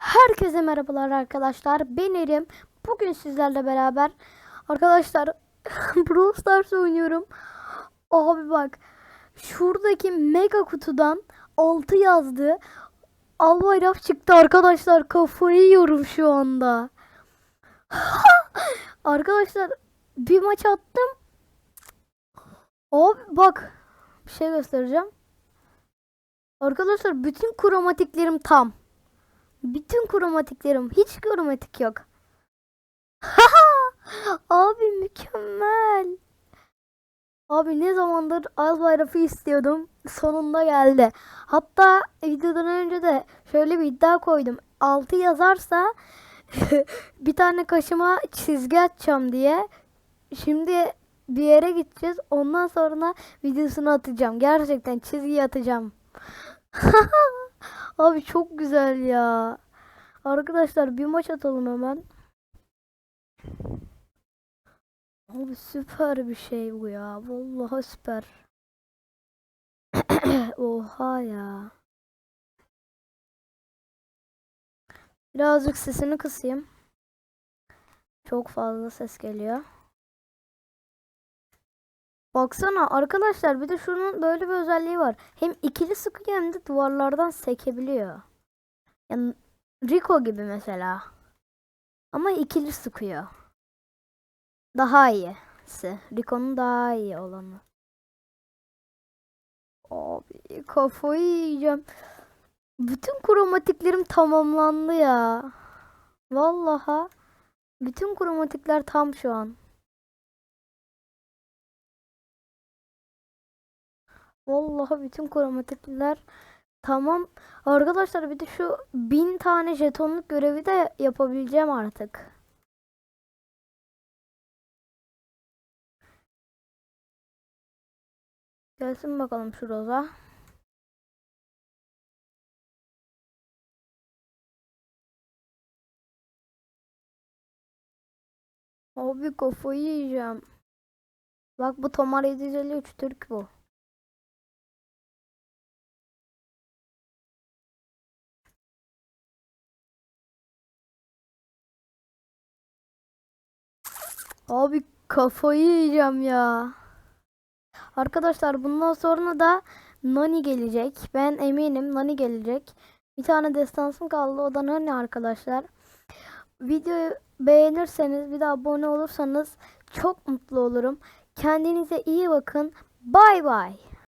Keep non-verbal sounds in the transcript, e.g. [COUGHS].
Herkese merhabalar arkadaşlar. Ben Erim. Bugün sizlerle beraber arkadaşlar [LAUGHS] Brawl Stars oynuyorum. Abi bak şuradaki mega kutudan 6 yazdı. Albayrak çıktı arkadaşlar. Kafayı yiyorum şu anda. [LAUGHS] arkadaşlar bir maç attım. Abi bak bir şey göstereceğim. Arkadaşlar bütün kromatiklerim tam. Bütün kromatiklerim. Hiç kromatik yok. [LAUGHS] Abi mükemmel. Abi ne zamandır az bayrağı istiyordum. Sonunda geldi. Hatta videodan önce de şöyle bir iddia koydum. 6 yazarsa [LAUGHS] bir tane kaşıma çizgi atacağım diye. Şimdi bir yere gideceğiz. Ondan sonra videosunu atacağım. Gerçekten çizgi atacağım. [LAUGHS] Abi çok güzel ya. Arkadaşlar bir maç atalım hemen. Abi süper bir şey bu ya. Vallahi süper. [COUGHS] Oha ya. Birazcık sesini kısayım. Çok fazla ses geliyor. Baksana arkadaşlar bir de şunun böyle bir özelliği var. Hem ikili sıkıyor hem de duvarlardan sekebiliyor. Yani Rico gibi mesela. Ama ikili sıkıyor. Daha iyisi. Rico'nun daha iyi olanı. Abi kafayı yiyeceğim. Bütün kromatiklerim tamamlandı ya. Vallaha. Bütün kromatikler tam şu an. Vallahi bütün kromatikler tamam. Arkadaşlar bir de şu bin tane jetonluk görevi de yapabileceğim artık. Gelsin bakalım şu roza. Abi kafayı yiyeceğim. Bak bu Tomar 753 Türk bu. Abi kafayı yiyeceğim ya. Arkadaşlar bundan sonra da Nani gelecek. Ben eminim Nani gelecek. Bir tane destansım kaldı. O da Nani arkadaşlar. Videoyu beğenirseniz bir de abone olursanız çok mutlu olurum. Kendinize iyi bakın. Bay bay.